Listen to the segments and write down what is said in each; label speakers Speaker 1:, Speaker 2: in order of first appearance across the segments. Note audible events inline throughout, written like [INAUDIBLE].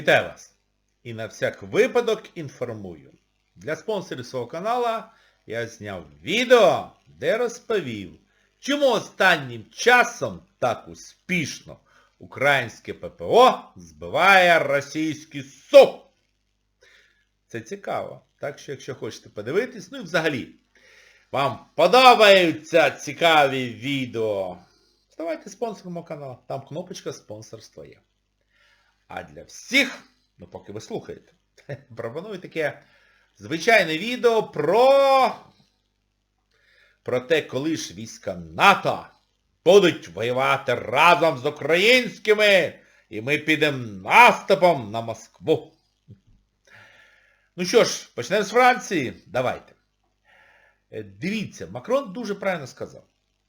Speaker 1: Вітаю вас! І на всяк випадок інформую. Для спонсорів свого канала я зняв відео, де розповів, чому останнім часом так успішно українське ППО збиває російський СУ. Це цікаво. Так що, якщо хочете подивитись, ну і взагалі, вам подобаються цікаві відео, ставайте спонсором каналу. Там кнопочка спонсорства є. А для всіх, ну поки ви слухаєте, [LAUGHS] пропоную таке звичайне відео про... про те, коли ж війська НАТО будуть воювати разом з українськими, і ми підемо наступом на Москву. Ну що ж, почнемо з Франції. Давайте. Е, Дивіться, Макрон дуже правильно сказав.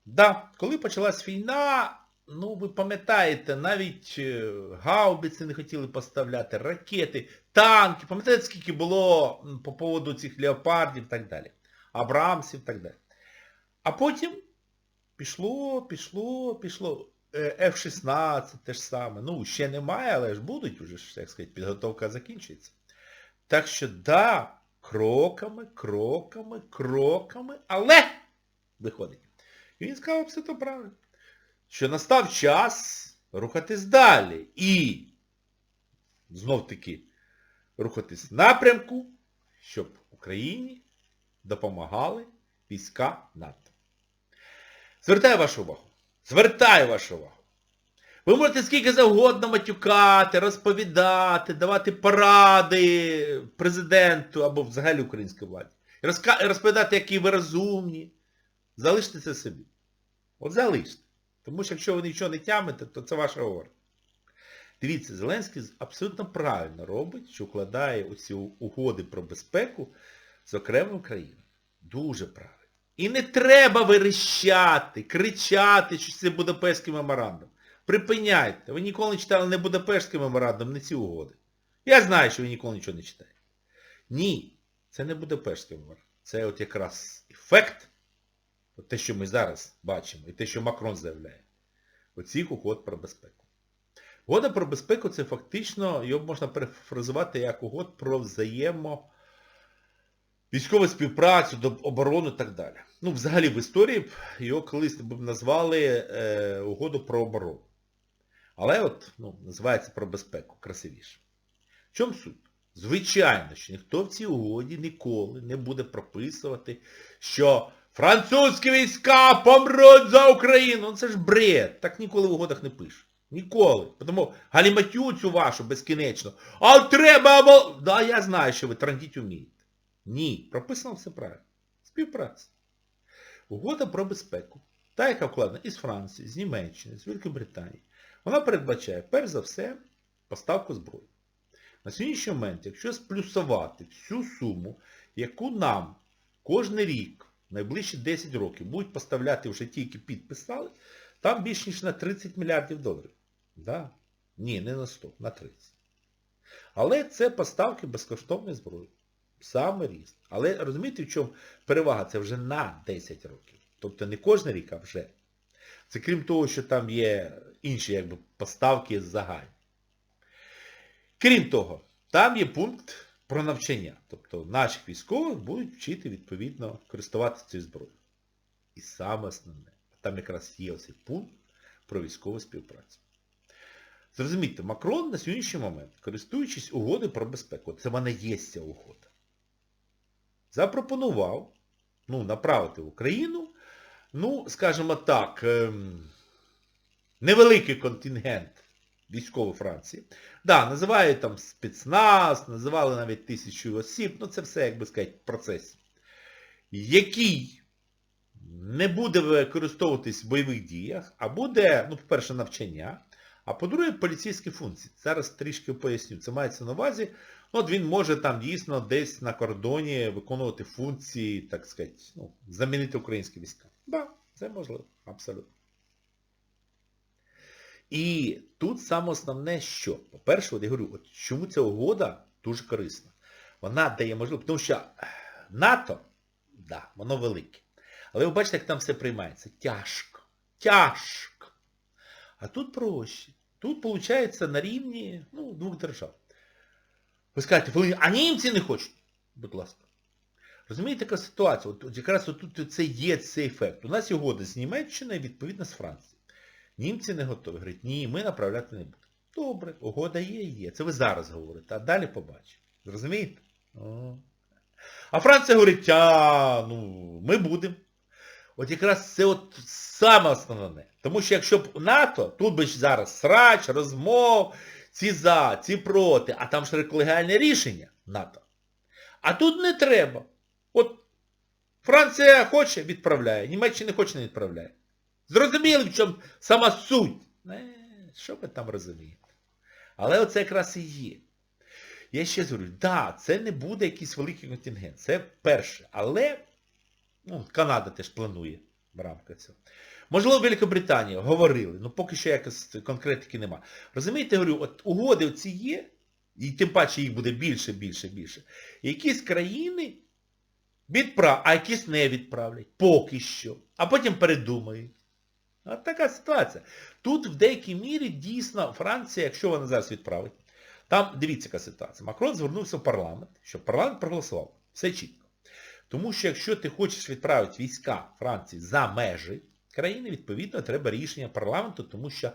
Speaker 1: Да, коли почалась війна, ну ви пам'ятаєте, навіть е, гаубиці не хотіли поставляти, ракети, танки, пам'ятаєте, скільки було по поводу цих леопардів і так далі, Абрамсів і так далі. А потім пішло, пішло, пішло. Е, F-16 те ж саме. Ну, ще немає, але ж будуть уже, як сказати, підготовка закінчується. Так що, да, кроками, кроками, кроками, але виходить. І він сказав абсолютно правильно, що настав час рухатись далі. І знов таки рухатись в напрямку, щоб Україні допомагали війська НАТО. Звертаю вашу увагу. Звертаю вашу увагу. Ви можете скільки завгодно матюкати, розповідати, давати поради президенту або взагалі українській владі. Розповідати, які ви розумні. Залиште це собі. От залиште. Тому що якщо ви нічого не тямите, то це ваша говора. Дивіться, Зеленський абсолютно правильно робить, що укладає оці угоди про безпеку з окремою країною. Дуже правильно. І не треба верещати, кричати, що це Будапештський меморандум. Припиняйте. Ви ніколи не читали не Будапештський меморандум, не ці угоди. Я знаю, що ви ніколи нічого не читаєте. Ні, це не Будапештський меморандум. Це от якраз ефект, от те, що ми зараз бачимо, і те, що Макрон заявляє, оцих угод про безпеку. Угода про безпеку це фактично, його можна перефразувати як угод про взаємо військову співпрацю, оборону і так далі. Ну, взагалі в історії його колись б назвали е, угоду про оборону. Але от, ну, називається про безпеку, красивіше. В чому суть? Звичайно, що ніхто в цій угоді ніколи не буде прописувати, що французькі війська помруть за Україну. Ну це ж бред. Так ніколи в угодах не пишуть. Ніколи. Тому галіматю цю вашу безкінечно. А треба або... Да, я знаю, що ви трандіть вмієте. Ні, прописано все правильно. Співпраця. Угода про безпеку. Та, яка вкладена із Франції, з Німеччини, з Великої Британії. Вона передбачає, перш за все, поставку зброї. На сьогоднішній момент, якщо сплюсувати всю суму, яку нам кожен рік, найближчі 10 років, будуть поставляти вже ті, які підписали, там більш ніж на 30 мільярдів доларів. Да? Ні, не на 100, на 30. Але це поставки безкоштовної зброї. Саме ріст. Але розумієте, в чому перевага? Це вже на 10 років. Тобто не кожен рік, а вже. Це крім того, що там є інші якби, поставки загальні. Крім того, там є пункт про навчання. Тобто наших військових будуть вчити відповідно користуватися цією зброєю. І саме основне, там якраз є цей пункт про військову співпрацю. Зрозумійте, Макрон на сьогоднішній момент, користуючись угодою про безпеку, це в мене є ця угода, запропонував ну, направити в Україну, ну, скажімо так, ем, невеликий контингент військової Франції. Да, називають там спецназ, називали навіть тисячу осіб, ну це все, як би сказати, в процесі. Який не буде використовуватись в бойових діях, а буде, ну, по-перше, навчання, а по-друге, поліцейські функції. Зараз трішки поясню. Це мається на увазі, ну, от він може там дійсно десь на кордоні виконувати функції, так сказати, ну, замінити українські війська. Так, да, це можливо, абсолютно. І тут саме основне що? По-перше, от я говорю, от чому ця угода дуже корисна? Вона дає можливість, тому що НАТО, да, воно велике. Але ви бачите, як там все приймається. Тяжко. Тяжко. А тут проще. Тут, виходить, на рівні ну, двох держав. Ви скажете, «Володимир, а німці не хочуть. Будь ласка. Розумієте, яка ситуація? От, от якраз тут це є цей ефект. У нас угода з Німеччиною, відповідно з Францією. Німці не готові. Говорять, ні, ми направляти не будемо. Добре, угода є, є. Це ви зараз говорите, а далі побачимо. Зрозумієте? А Франція говорить, а, ну, ми будемо. От якраз це от саме основне. Тому що якщо б НАТО, тут би ж зараз срач, розмов, ці за, ці проти, а там ж колегіальне рішення НАТО. А тут не треба. От Франція хоче, відправляє, Німеччина хоче, не відправляє. Зрозуміли, в чому сама суть. Не, що ви там розумієте? Але оце якраз і є. Я ще говорю, да, це не буде якийсь великий контингент. Це перше. Але ну, Канада теж планує в рамках цього. Можливо, Великобританія говорили, ну поки що якось конкретики нема. Розумієте, говорю, от угоди оці є, і тим паче їх буде більше, більше, більше. Якісь країни відправ, а якісь не відправлять. Поки що. А потім передумають. От така ситуація. Тут в деякій мірі дійсно Франція, якщо вона зараз відправить, там, дивіться, яка ситуація. Макрон звернувся в парламент, щоб парламент проголосував. Все чітко. Тому що якщо ти хочеш відправити війська Франції за межі країни, відповідно, треба рішення парламенту, тому що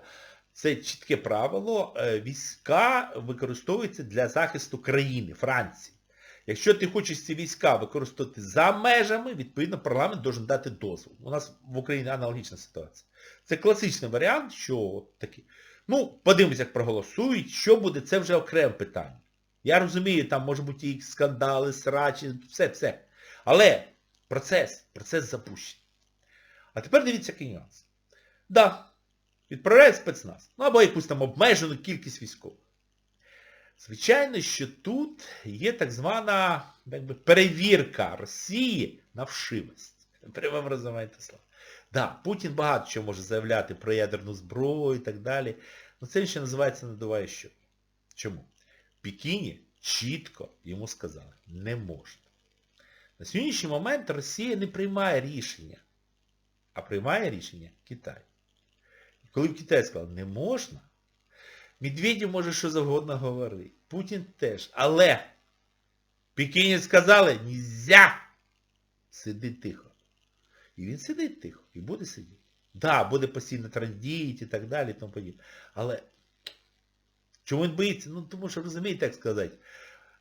Speaker 1: це чітке правило, війська використовуються для захисту країни, Франції. Якщо ти хочеш ці війська використовувати за межами, відповідно, парламент має дати дозвіл. У нас в Україні аналогічна ситуація. Це класичний варіант, що такий. Ну, подивимось, як проголосують, що буде, це вже окреме питання. Я розумію, там може бути і скандали, срачі, все, все. Але процес, процес запущений. А тепер дивіться який нюанс. Да, відправляють спецназ. Ну або якусь там обмежену кількість військових. Звичайно, що тут є так звана якби, перевірка Росії на вшивість. Прямо розумієте слова. Да, Путін багато чого може заявляти про ядерну зброю і так далі. Але це ще називається надуває що. Чому? В Пекіні чітко йому сказали, не можна. На сьогоднішній момент Росія не приймає рішення, а приймає рішення Китай. Коли в Китай сказали, не можна, Медведєв може що завгодно говорити. Путін теж. Але Пекіні сказали, нельзя. Сиди тихо. І він сидить тихо. І буде сидіти. Да, буде постійно трандіти і так далі, тому подібне. Але чому він боїться? Ну, тому що, розумієте, як сказати,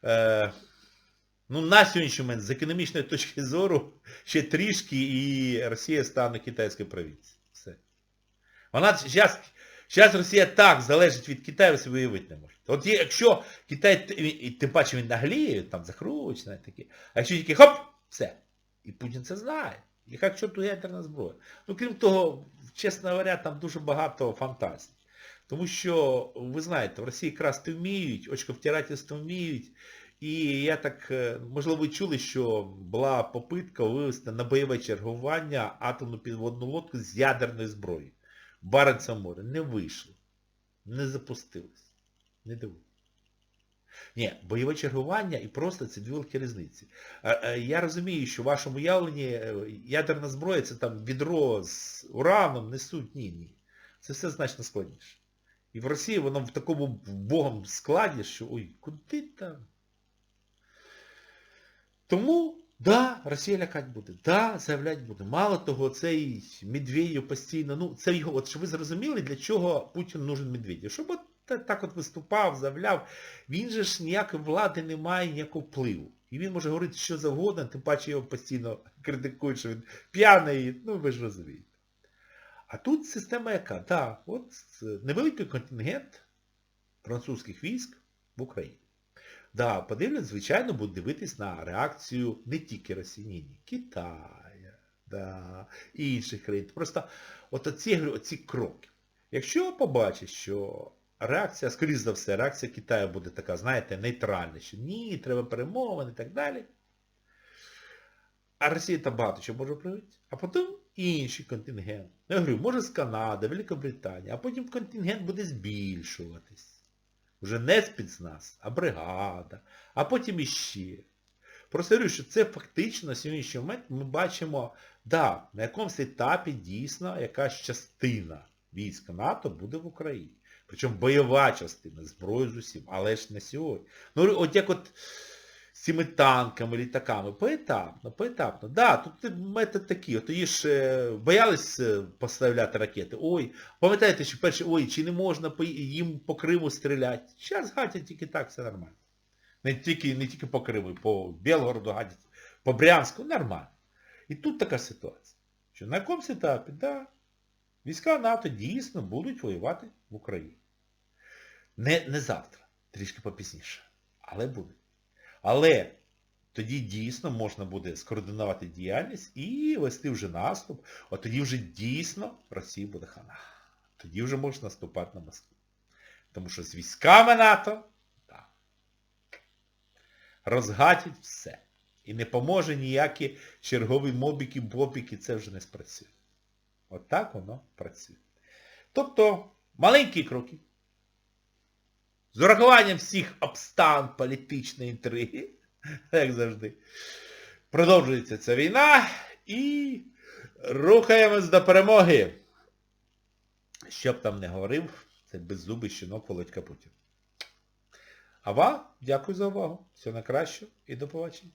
Speaker 1: е, ну, на сьогоднішній момент, з економічної точки зору, ще трішки і Росія стане китайською провінцією. Все. Вона зараз... Зараз Росія так залежить від Китаю, ви виявити не можете. От якщо Китай, і тим паче він нагліє, там закручене таке, а якщо тільки хоп, все. І Путін це знає. І як чорту ядерна зброя. Ну, крім того, чесно говоря, там дуже багато фантазій. Тому що, ви знаєте, в Росії красти вміють, очковтирательство вміють. І я так, можливо, ви чули, що була попитка вивести на бойове чергування атомну підводну лодку з ядерною зброєю. Баренцеве море не вийшло. Не запустилось. Не диву. Ні, бойове чергування і просто це дві великі різниці. Я розумію, що в вашому уявленні ядерна зброя це там відро з ураном несуть. Ні, ні. Це все значно складніше. І в Росії воно в такому богом складі, що ой, куди там? Тому... Да, Росія лякати буде, да, заявляти буде. Мало того, цей Медведєв постійно, ну, це його, от щоб ви зрозуміли, для чого Путін нужен Медведєв. Щоб от так от виступав, заявляв, він же ж ніякої влади не має, ніякого впливу. І він може говорити що завгодно, тим паче його постійно критикують, що він п'яний, ну ви ж розумієте. А тут система яка? Так, да, от невеликий контингент французьких військ в Україні. Да, подивляться, звичайно, будуть дивитись на реакцію не тільки Росії, ні, Китая, да, і інших країн. Просто от оці, оці кроки. Якщо побачить, що реакція, скоріш за все, реакція Китаю буде така, знаєте, нейтральна, що ні, треба перемовини і так далі. А Росія там багато чого може проявити. А потім інший контингент. Я говорю, може з Канади, Великобританії, а потім контингент буде збільшуватись. Вже не спецназ, а бригада, а потім іще. Просто говорю, що це фактично сьогоднішній момент ми бачимо, да, на якомусь етапі дійсно якась частина військ НАТО буде в Україні. Причому бойова частина, зброю з усім, але ж не сьогодні. Ну, от як от з цими танками, літаками, поетапно, поетапно. Да, тут метод такий. От її ж е, боялись е, поставляти ракети. Ой, пам'ятаєте, що перше, ой, чи не можна їм по Криму стріляти? Зараз гатять тільки так, все нормально. Не тільки, не тільки по Криму, по Білгороду гадять, по Брянську, нормально. І тут така ситуація, що на якомусь етапі, да, війська НАТО дійсно будуть воювати в Україні. Не, не завтра, трішки попізніше, але будуть. Але тоді дійсно можна буде скоординувати діяльність і вести вже наступ, от тоді вже дійсно Росії буде хана. Тоді вже можна наступати на Москву. Тому що з військами НАТО да, розгатять все. І не поможе ніякі чергові мобіки, бобіки, це вже не спрацює. От так воно працює. Тобто, маленькі кроки. З урахуванням всіх обстан політичної інтриги, [LAUGHS] як завжди, продовжується ця війна і рухаємось до перемоги. Що б там не говорив, це беззубий щінок Володька Путін. А вам дякую за увагу. Всього найкращого і до побачення.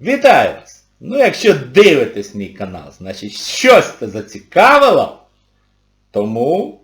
Speaker 1: Вітаю вас! Ну якщо дивитесь мій канал, значить щось це зацікавило, тому